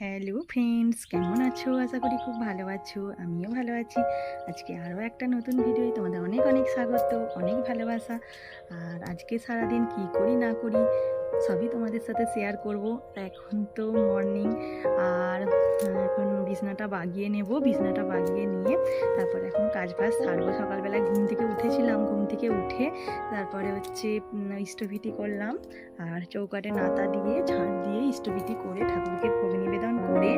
Hello friends, কেমন আছো? আশা করি খুব ভালো আছো, আমিও ভালো আছি। আজকে আরও একটা নতুন ভিডিও তোমাদের অনেক অনেক স্বাগত, অনেক ভালোবাসা। আর আজকে সারাদিন কি করি না করি, সবই তোমাদের সাথে শেয়ার করব। এখন তো মর্নিং আর এখন বিছনাটা বাগিয়ে নেব, বিছনাটা বাগিয়ে নিয়ে তারপর এখন কাজ বাজ সারবো সকালবেলায় উঠে তারপরে হচ্ছে ইষ্টভীতি করলাম। আর চৌকাটে নাতা দিয়ে ঝাড় দিয়ে ইষ্টভীতি করে ঠাকুরকে ভোগ নিবেদন করে,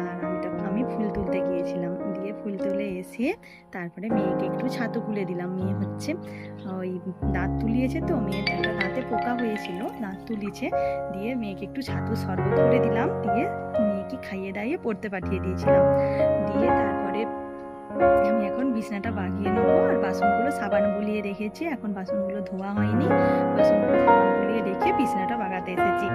আর আমি তখন আমি ফুল তুলতে গিয়েছিলাম। দিয়ে ফুল তুলে এসে তারপরে মেয়েকে একটু ছাতু খুলে দিলাম। মেয়ে হচ্ছে, ওই দাঁত তুলিয়েছে তো মেয়ের একটা দাঁতে পোকা হয়েছিল, দাঁত তুলিয়েছে। দিয়ে মেয়েকে একটু ছাতু শরবত করে দিলাম। দিয়ে মেয়েকে খাইয়ে দাইয়ে পড়তে পাঠিয়ে দিয়েছিলাম। দিয়ে তারপরে আমি এখন বিছনাটা বাগিয়ে নেব আর বাসনগুলো সাবান বুলিয়ে রেখেছি। এখন বাসনগুলো ধোয়া হয়নি। বাসনগুলো সাবান বুলিয়ে রেখে বিছনাটা বাগাতে এসেছি।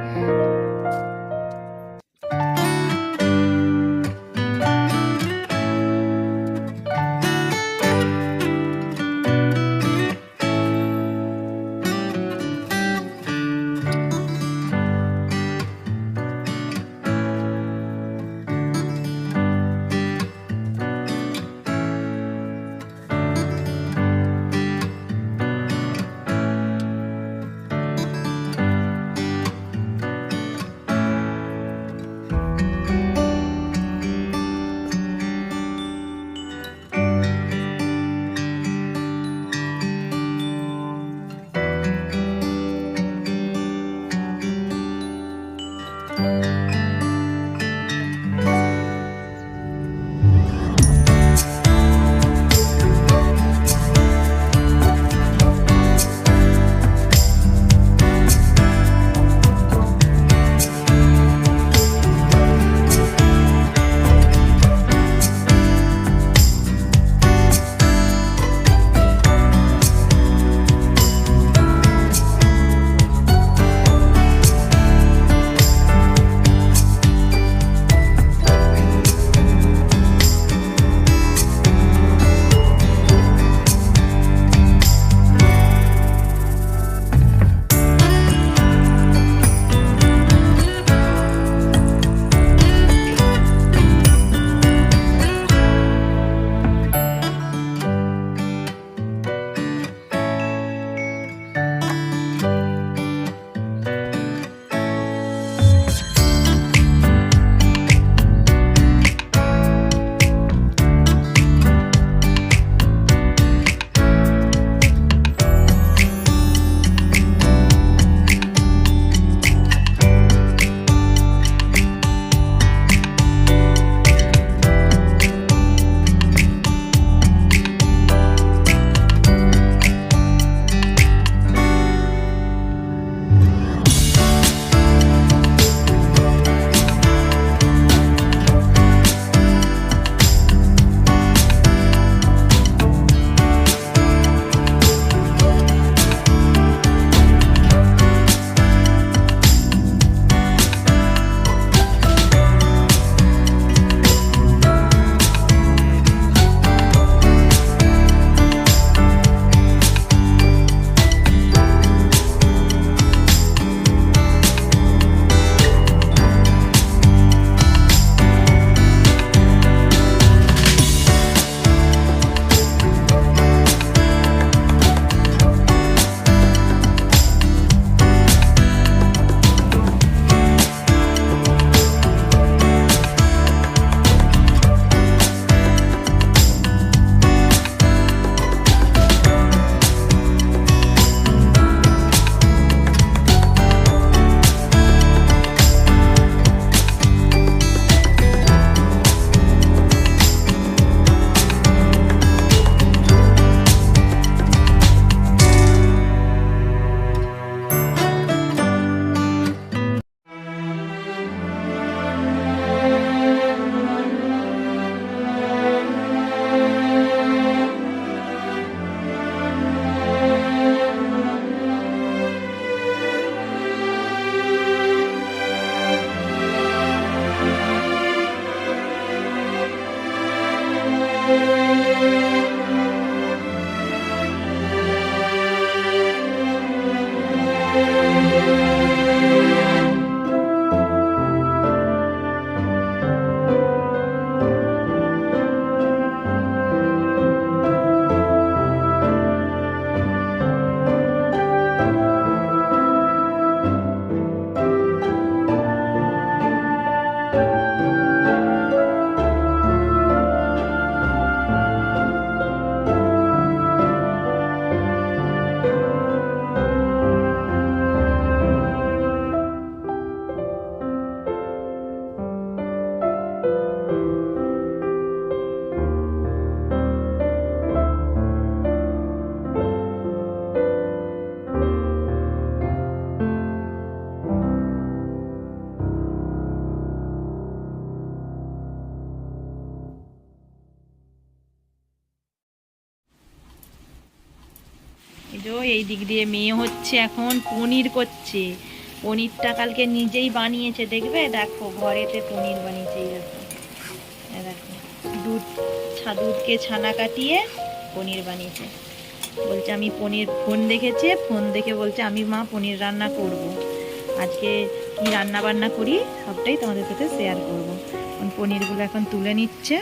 যো এই দিক দিয়ে মেয়ে হচ্ছে এখন পনির করছে। পনিরটা কালকে নিজেই বানিয়েছে, দেখবে? দেখো, ঘরেতে পনির বানিয়েছে দেখো। দেখো দুধকে ছানা কাটিয়ে পনির বানিয়েছে। বলছে, আমি পনির ফোন দেখেছে, ফোন দেখে বলছে, আমি মা পনির রান্না করব। আজকে কি রান্না বান্না করি, সবটাই তোমাদের সাথে শেয়ার করব। পনিরগুলো এখন তুলে নিচ্ছে।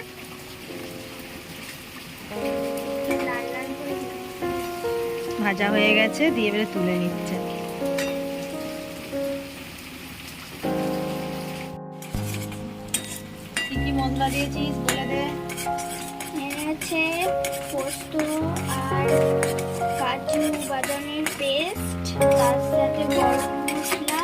ভাজা হয়ে গেছে, দিয়ে এবারে তুলে নিচ্ছে। কি কি মশলা দিয়েছিস বলে দে। আছে পোস্ত আর কাজু বাদামের পেস্ট, তার সাথে গরম মশলা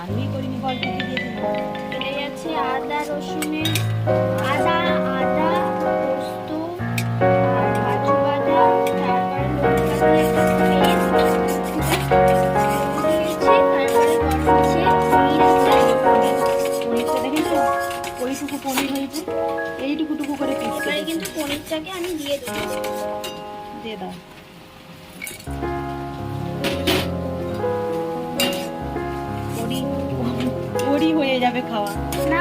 চালনি করিনি বল কি কি দিয়েছিলাম এটাই আছে আদা রসুনের আদা আদা পোস্ত আর কাজু বাদাম তারপরে দিয়েছি আছে পনির। হয়েছে। এইটুকু টুকু করে পিস কিন্তু পনিরটাকে আমি দিয়ে দেবো। দিয়ে দাও। যাবে খাওয়া? না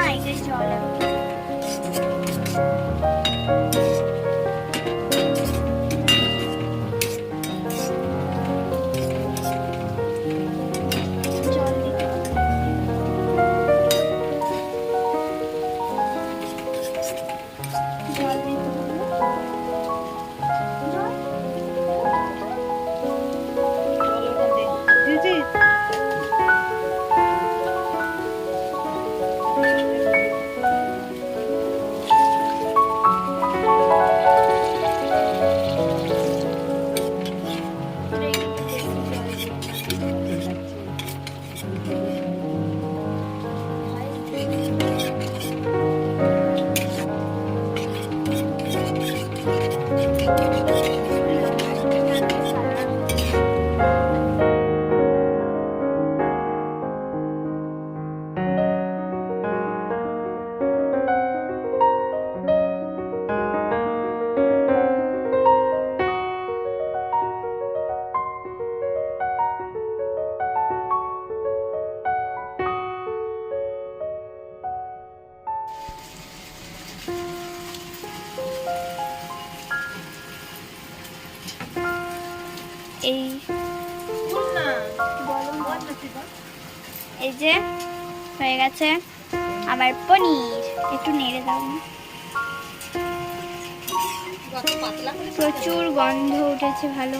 এই যে হয়ে গেছে। আমার পনির একটু নেড়ে দাও। প্রচুর গন্ধ উঠেছে ভালো।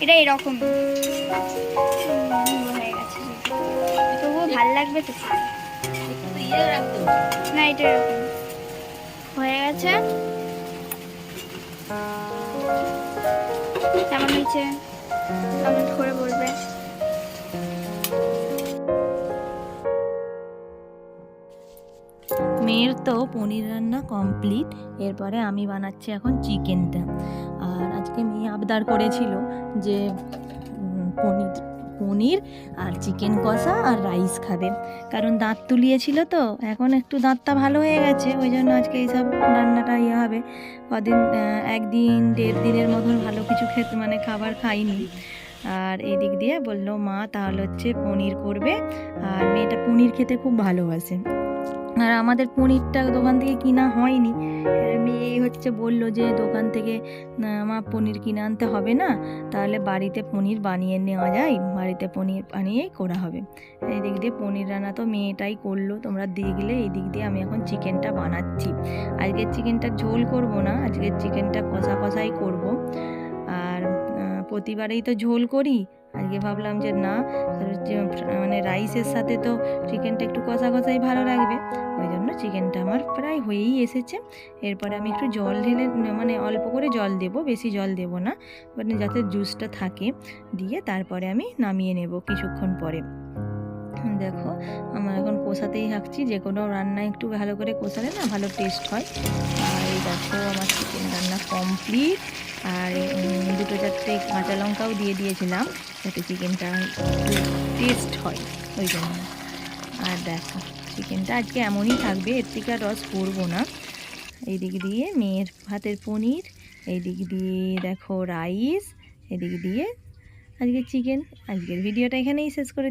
এটা এরকম। হয়ে গেছে। তবুও ভালো লাগবে তো। তো ইয়ে রাখতো না এটা এরকম। হয়ে গেছে। কেমন হয়েছে? কমেন্ট করে তো পনির রান্না কমপ্লিট এরপরে আমি বানাচ্ছি এখন চিকেনটা। আর আজকে মেয়ে আবদার করেছিল যে পনির পনির আর চিকেন কষা আর রাইস খাবে। কারণ দাঁত তুলিয়েছিল তো, এখন একটু দাঁতটা ভালো হয়ে গেছে, ওই জন্য আজকে এইসব রান্নাটা ইয়ে হবে। কদিন একদিন, দেড় দিনের মতন ভালো কিছু খেতে মানে খাবার খাইনি। আর এদিক দিয়ে বলল, মা, তাহলে হচ্ছে পনির করবে। আর মেয়েটা পনির খেতে খুব ভালোবাসে। আর আমাদের পনিরটা দোকান থেকে কিনা হয়নি। মেয়ে হচ্ছে বলল যে, দোকান থেকে আমার পনির কিনে আনতে হবে না। তাহলে বাড়িতে পনির বানিয়ে নেওয়া যায়। বাড়িতে পনির বানিয়েই করা হবে। এই দিক দিয়ে পনির রান্না তো মেয়েটাই করল। তোমরা দেখলে এই দিক দিয়ে আমি এখন চিকেনটা বানাচ্ছি। আজকের চিকেনটা ঝোল করব না, আজকের চিকেনটা কষা কষাই করব। আর প্রতিবারেই তো ঝোল করি। আজকে ভাবলাম যে না মানে রাইসের সাথে তো চিকেনটা একটু কষা কষাই ভালো লাগবে। ওই জন্য চিকেনটা আমার প্রায় হয়েই এসেছে। এরপরে আমি একটু জল ঢেলে মানে অল্প করে জল দেব, বেশি জল দেব না। মানে যাতে জুসটা থাকে। দিয়ে তারপরে আমি নামিয়ে নেব কিছুক্ষণ পরে। দেখো, আমার এখন কষাতেই থাকছি। যে কোনো রান্না একটু ভালো করে কষালে না ভালো টেস্ট হয়। আর দেখো, আমার চিকেন রান্না কমপ্লিট আর দুটো চারটে কাঁচা লঙ্কাও দিয়ে দিয়েছিলাম যাতে চিকেনটা টেস্ট হয় ওই জন্য। আর দেখো, চিকেনটা আজকে এমনই থাকবে, এর থেকে আর রস করব না। এই দিক দিয়ে মেয়ের ভাতের পনির এই দিক দিয়ে দেখো রাইস এদিক দিয়ে আজকে চিকেন। আজকের ভিডিওটা এখানেই শেষ করে